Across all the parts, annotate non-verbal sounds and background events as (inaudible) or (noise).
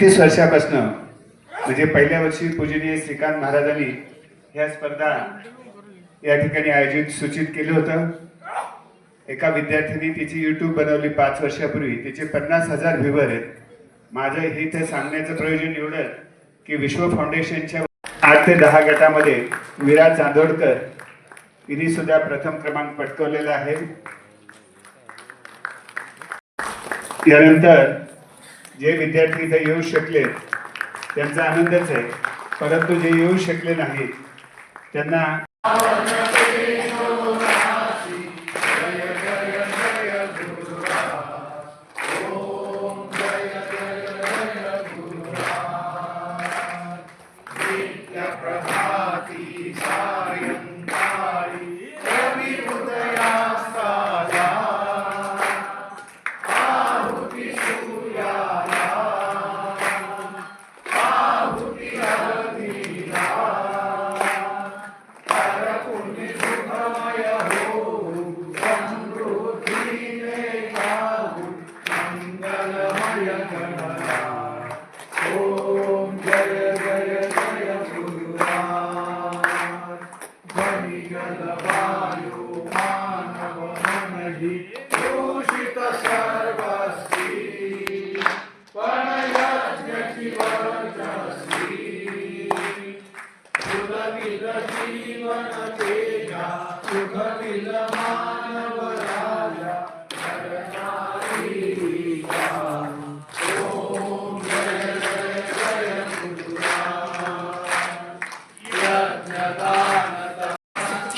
तीस वर्षापासून म्हणजे पहिल्या वर्षी पूजनीय श्रीकांत महाराजांनी ह्या स्पर्धा या ठिकाणी आयोजित सूचित केलं होतं. एका विद्यार्थ्यांनी तिची युट्यूब बनवली पाच वर्षापूर्वी. तिचे पन्नास हजार व्ह्यूवर आहेत. माझं हे इथे सांगण्याचं प्रयोजन एवढं की विश्व फाउंडेशनच्या आठ ते दहा गटामध्ये विराज चांदोडकर हिने सुद्धा प्रथम क्रमांक पटकवलेला आहे. यानंतर जे विद्यार्थी इथे येऊ शकले त्यांचा आनंदच आहे. परंतु जे येऊ शकले नाहीत त्यांना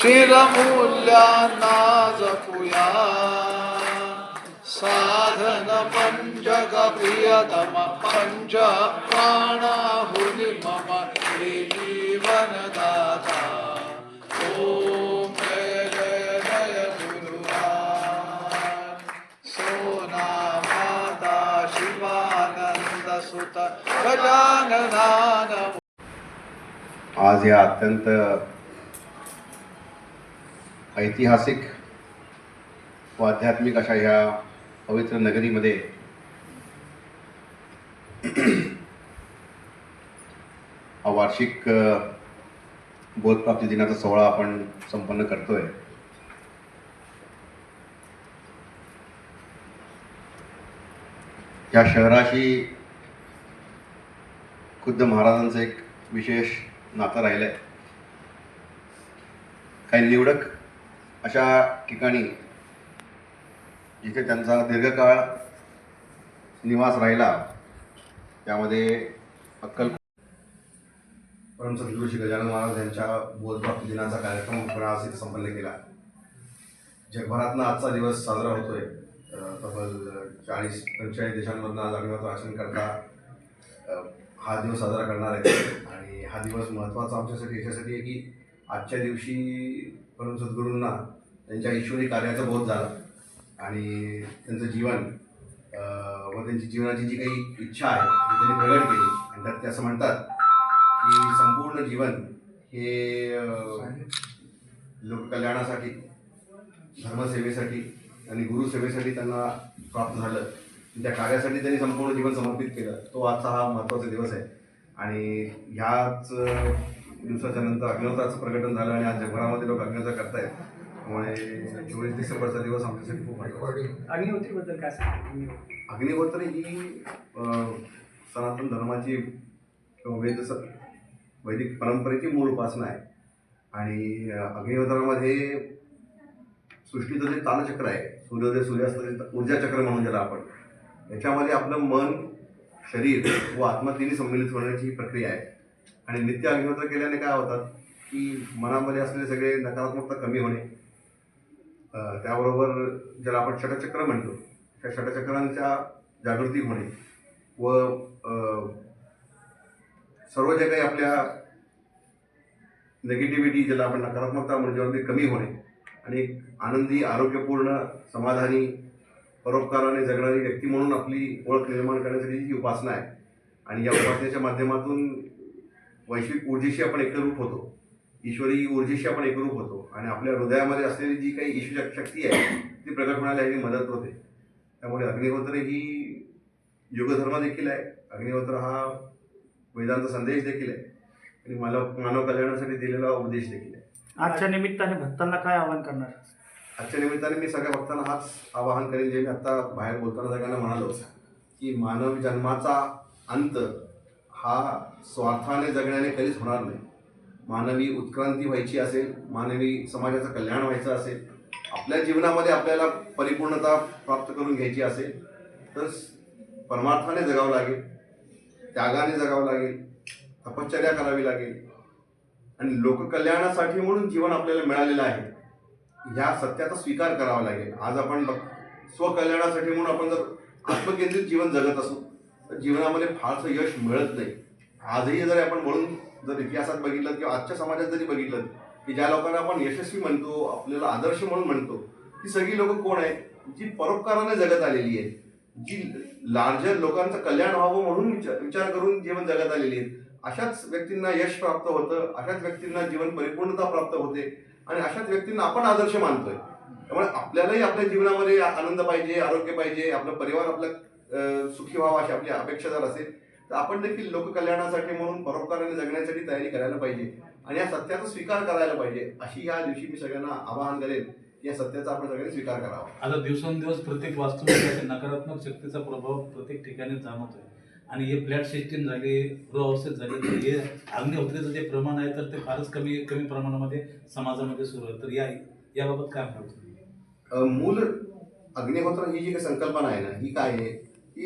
चिरमूल्यांना जपूया साधन पञ्चग प्रियतम पञ्च प्राणाहुली मम हे जीवनदा गजाननान आज या अत्यंत ऐतिहासिक व आध्यात्मिक अशा ह्या पवित्र नगरीमध्ये (clears throat) हा वार्षिक बोधप्राप्ती दिनाचा सोहळा आपण संपन्न करतोय. या शहराशी खुद्द महाराजांचं एक विशेष नातं राहिलं आहे काही निवडक अशा ठिकाणी जिथे त्यांचा दीर्घकाळ निवास राहिला त्यामध्ये अक्कल परमसद्गुरू श्री गजानन महाराज यांच्या बोधप्राप्ती दिनाचा कार्यक्रम आपण आज इथे संपन्न केला. जगभरातनं आजचा दिवस साजरा होतोय. तब्बल चाळीस पंचेचाळीस देशांमधनं आज आम्ही करता हा दिवस साजरा करणार आहे आणि हा दिवस महत्त्वाचा आमच्यासाठी याच्यासाठी आहे की आजच्या दिवशी परम सद्गुरूंना त्यांच्या ईश्वरी कार्याचा बोध झाला. आणि त्यांचं जीवन व त्यांची जीवनाची जी काही इच्छा आहे ती त्यांनी प्रगट केली. आणि त्यात ते असं म्हणतात की संपूर्ण जीवन हे लोककल्याणासाठी धर्मसेवेसाठी आणि गुरुसेवेसाठी त्यांना प्राप्त झालं. त्या कार्यासाठी त्यांनी संपूर्ण जीवन समर्पित केलं. तो आजचा हा महत्त्वाचा दिवस आहे. आणि ह्याच दिवसाच्या नंतर अग्निहोत्राचं प्रकटन झालं आणि आज जगभरामध्ये लोक अग्निहोत्र करतायत. त्यामुळे चोवीस डिसेंबरचा दिवस आमच्यासाठी खूप महत्त्वाचा. अग्निहोत्रीबद्दल काय सांगा अग्निहोत्र. ही सनातन धर्माची वेद वैदिक परंपरेची मूळ उपासना आहे. आणि अग्निहोत्रामध्ये सृष्टीचं जे तालचक्र आहे सूर्योदय सूर्यास्त ऊर्जा चक्र म्हणून ज्याला आपण याच्यामध्ये आपलं मन शरीर व आत्मा तिन्ही संमिलित होण्याची ही प्रक्रिया आहे. आणि नित्य अग्निहोत्र केल्याने काय होतात की मनामध्ये असलेले सगळे नकारात्मकता कमी होणे त्याबरोबर ज्याला आपण षटचक्र म्हणतो त्या षटचक्रांच्या जागृती होणे व सर्व जे काही आपल्या नेगेटिव्हिटी ज्याला आपण नकारात्मकता म्हणजे कमी होणे आणि एक आनंदी आरोग्यपूर्ण समाधानी परोपकाराने जगणारी व्यक्ती म्हणून आपली ओळख निर्माण करण्यासाठी ही उपासना आहे. आणि या उपासनेच्या माध्यमातून वैश्विक ऊर्जेशी आपण एकरूप होतो. ईश्वरी ऊर्जेशी आपण एकरूप होतो. आणि आपल्या हृदयामध्ये असलेली जी काही ईश्वर शक्ती आहे ती प्रकट होण्याला याची मदत होते. त्यामुळे अग्निहोत्र ही युगधर्म देखील आहे. अग्निहोत्र हा वेदांत संदेश देखील आहे. आणि मानव मानव कल्याणासाठी दिलेला उपदेश देखील आहे. आजच्या निमित्ताने भक्तांना काय आवाहन करणार? आजच्या निमित्ताने मी सगळ्या भक्तांना हाच आवाहन करेन जे मी आता बाहेर बोलताना सगळ्यांना म्हणालो की मानव जन्माचा अंत हा स्वार्थाने जगण्याने कधीच होणार नाही. मानवी उत्क्रांती व्हायची असेल मानवी समाजाचं कल्याण व्हायचं असेल आपल्या जीवनामध्ये आपल्याला परिपूर्णता प्राप्त करून घ्यायची असेल तर परमार्थाने जगावं लागेल त्यागाने जगावं लागेल तपश्चर्या करावी लागेल. आणि लोककल्याणासाठी म्हणून जीवन आपल्याला मिळालेलं आहे. ह्या सत्याचा स्वीकार करावा लागेल. आज आपण बघ स्वकल्याणासाठी म्हणून आपण जर आत्मकेंद्रित जीवन जगत असू तर जीवनामध्ये फारसं यश मिळत नाही. आजही जर आपण म्हणून जर इतिहासात बघितलं किंवा आजच्या समाजात जरी बघितलं की ज्या लोकांना आपण यशस्वी म्हणतो आपल्याला आदर्श म्हणून म्हणतो ती सगळी लोक कोण आहेत? जी परोपकाराने जगत आलेली आहेत. जी लार्जर लोकांचं कल्याण व्हावं म्हणून विचार विचार करून जीवन जगत आलेली आहेत. अशाच व्यक्तींना यश प्राप्त होतं अशाच व्यक्तींना जीवन परिपूर्णता प्राप्त होते. आणि अशाच व्यक्तींना आपण आदर्श मानतोय. त्यामुळे आपल्यालाही आपल्या जीवनामध्ये आनंद पाहिजे आरोग्य पाहिजे आपला परिवार आपला सुखी व्हावा अशी आपली अपेक्षा जर असेल तर आपण देखील लोककल्याणासाठी म्हणून परोपकाराने जगण्यासाठी तयारी करायला पाहिजे आणि या सत्याचा स्वीकार करायला पाहिजे अशी या दिवशी मी सगळ्यांना आवाहन करेन की या सत्याचा आपण सगळ्यांनी स्वीकार करावा. आता दिवसेंदिवस प्रत्येक वास्तू नकारात्मक शक्तीचा प्रभाव प्रत्येक ठिकाणी जाणवतोय. आणि हे फ्लॅट सिस्टीम झाली गृहावस्थेत झाली तर हे अग्निहोत्रीचं जे प्रमाण आहे तर ते फारच कमी कमी प्रमाणामध्ये समाजामध्ये सुरू आहे. तर या याबाबत काय म्हणतो मूल अग्निहोत्र ही जी काही संकल्पना आहे ना ही काय आहे? की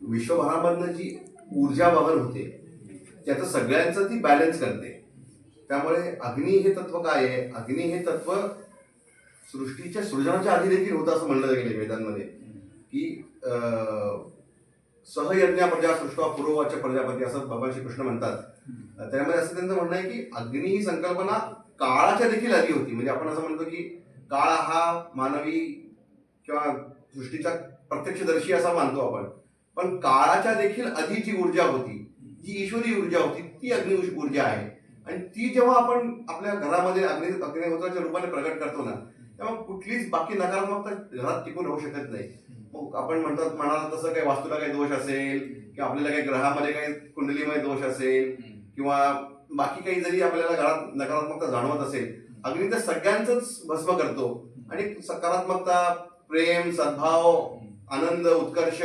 विश्वभरामधनं जी ऊर्जा वहन होते त्याचं सगळ्यांचं ती बॅलन्स करते. त्यामुळे अग्नी हे तत्व काय आहे? अग्नी हे तत्व सृष्टीच्या सृजनाच्या आधी देखील होतं असं म्हणलं गेलं वेदांमध्ये. की सहयज्ञ प्रजा सृष्ट पूर्ववाच्य प्रजापती असं भगवान श्रीकृष्ण म्हणतात. त्यामध्ये असं त्यांचं म्हणणं आहे की अग्नी ही संकल्पना काळाच्या देखील आधी होती. म्हणजे आपण असं म्हणतो की काळ हा मानवी किंवा सृष्टीचा प्रत्यक्षदर्शी असा मानतो आपण. पण काळाच्या देखील आधी जी ऊर्जा होती. जी ईश्वरी ऊर्जा होती ती अग्नि ऊर्जा आहे. आणि ती जेव्हा आपण आपल्या घरामध्ये अग्नि अग्निहोत्राच्या रूपाने प्रकट करतो ना तेव्हा कुठलीच बाकी नकारात्मकता घरात टिकून राहू शकत नाही. मग आपण म्हणतात म्हणाल तसं काही वास्तूला काही दोष असेल किंवा आपल्याला काही ग्रहामध्ये काही कुंडलीमध्ये दोष असेल किंवा बाकी काही जरी आपल्याला घरात नकारात्मकता जाणवत असेल अग्नी तर सगळ्यांचंच भस्म करतो. आणि सकारात्मकता प्रेम सद्भाव आनंद उत्कर्ष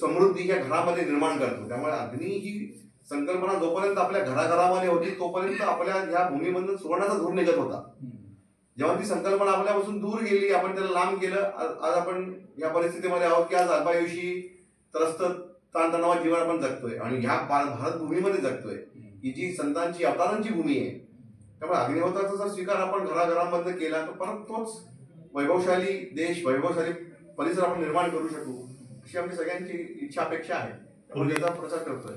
समृद्धी या घरामध्ये निर्माण करतो. त्यामुळे अग्नी ही संकल्पना जोपर्यंत आपल्या घराघरामध्ये होती तोपर्यंत आपल्या ह्या भूमीमधून सुवर्णाचा धूर निघत होता. जेव्हा ती संकल्पना आपल्यापासून दूर गेली आपण त्याला लांब केलं आज आपण या परिस्थितीमध्ये आहोत की आज अल्पायुषी त्रस्त ताणतणावात जीवन आपण जगतोय. आणि ह्या भारत भूमीमध्ये जगतोय. की जी संतांची अवतारांची भूमी आहे. त्यामुळे अग्निहोत्राचा जर स्वीकार आपण घराघरांमध्ये केला तर परत तोच वैभवशाली देश वैभवशाली परिसर आपण निर्माण करू शकू अशी आमची सगळ्यांची इच्छा अपेक्षा आहे. त्यामुळे त्याचा प्रचार करतोय.